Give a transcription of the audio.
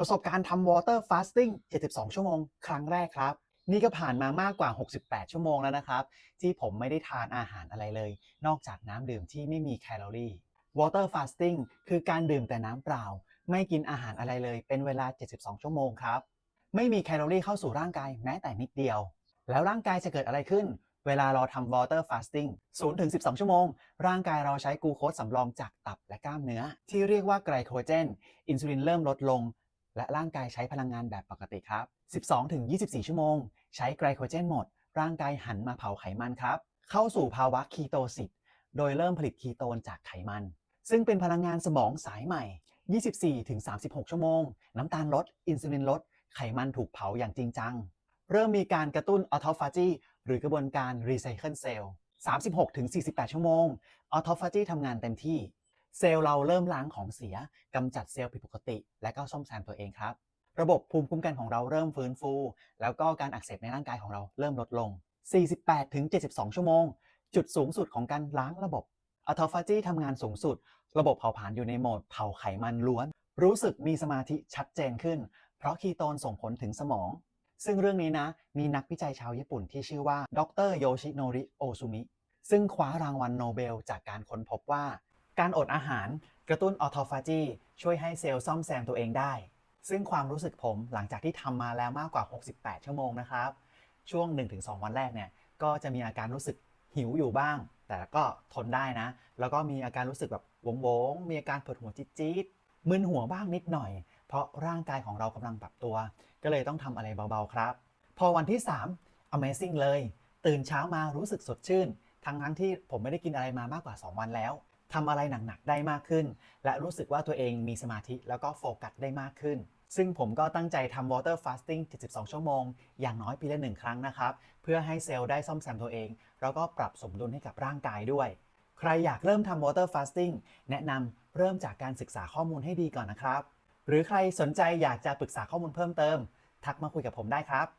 ประสบการณ์ทำ water fasting 72 ชั่วโมง ครั้งแรกครับ นี่ก็ผ่านมามากกว่า 68 ชั่วโมงแล้วนะครับ ที่ผมไม่ได้ทานอาหารอะไรเลย นอกจากน้ำดื่มที่ไม่มีแคลอรี่ water fasting คือการดื่มแต่น้ำเปล่า ไม่กินอาหารอะไรเลย เป็นเวลา 72 ชั่วโมงครับ ไม่มีแคลอรี่เข้าสู่ร่างกายแม้แต่นิดเดียว แล้วร่างกายจะเกิดอะไรขึ้น เวลาเราทำ water fasting 0-12 ชั่วโมง ร่างกายเราใช้กูโคสสำรองจากตับและกล้ามเนื้อ ที่เรียกว่าไกลโคเจน อินซูลินเริ่มลดลง และร่างกายใช้พลังงานแบบปกติครับ 12-24 ชั่วโมง ใช้ไกลโคเจนหมด ร่างกายหันมาเผาไขมันครับ เข้าสู่ภาวะคีโตซิสโดยเริ่มผลิตคีโตนจากไขมัน ซึ่งเป็นพลังงานสมองสายใหม่ 24-36 ชั่วโมง น้ำตาลลด อินซูลินลด ไขมันถูกเผาอย่างจริงจัง เริ่มมีการกระตุ้นออโตฟาจีหรือกระบวนการรีไซเคิลเซลล์36-48 ชั่วโมงออโตฟาจีทำงานเต็มที่ เซลล์เราเริ่มล้างของเสียกำจัดเซลล์ผิดปกติ และก็ซ่อมแซมตัวเองครับ ระบบภูมิคุ้มกันของเราเริ่มฟื้นฟู แล้วก็การอักเสบในร่างกายของเราเริ่มลดลง 48-72 ชั่วโมง จุดสูงสุดของการล้างระบบออโตฟาจีทำงานสูงสุด ระบบเผาผลาญอยู่ในโหมดเผาไขมันล้วน รู้สึกมีสมาธิชัดเจนขึ้น เพราะคีโตนส่งผลถึงสมอง ซึ่งเรื่องนี้นะ มีนักวิจัยชาวญี่ปุ่นที่ชื่อว่า ดรโยชิโนริโอซุมิ ซึ่งคว้ารางวัลโนเบลจากการค้นพบว่า การอดอาหารกระตุ้นออโตฟาจีช่วยให้เซลล์ซ่อมแซมตัวเองได้ ซึ่งความรู้สึกผมหลังจากที่ทำมาแล้วมากกว่า 68 ชั่วโมงนะครับ ช่วง 1-2 วันแรกเนี่ยก็จะมีอาการรู้สึกหิวอยู่บ้าง แต่ก็ทนได้นะ แล้วก็มีอาการรู้สึกแบบวงวงๆมีอาการปวดหัวจี๊ดๆมึนหัวบ้างนิดหน่อย เพราะร่างกายของเรากำลังปรับตัว ก็เลยต้องทำอะไรเบาๆครับ พอวันที่ 3 Amazing เลย ตื่นเช้ามารู้สึกสดชื่น ทั้งทั้งที่ผมไม่ได้กินอะไรมามากกว่า 2 วันแล้ว ทำอะไรหนักๆได้มากขึ้น และรู้สึกว่าตัวเองมีสมาธิแล้วก็โฟกัสได้มากขึ้น ซึ่งผมก็ตั้งใจทำ water fasting 72 ชั่วโมง อย่างน้อยปีละหนึ่งครั้งนะครับ เพื่อให้เซลล์ได้ซ่อมแซมตัวเอง แล้วก็ปรับสมดุลให้กับร่างกายด้วย ใครอยากเริ่มทำ water fasting แนะนำเริ่มจากการศึกษาข้อมูลให้ดีก่อนนะครับ หรือใครสนใจอยากจะปรึกษาข้อมูลเพิ่มเติม ทักมาคุยกับผมได้ครับ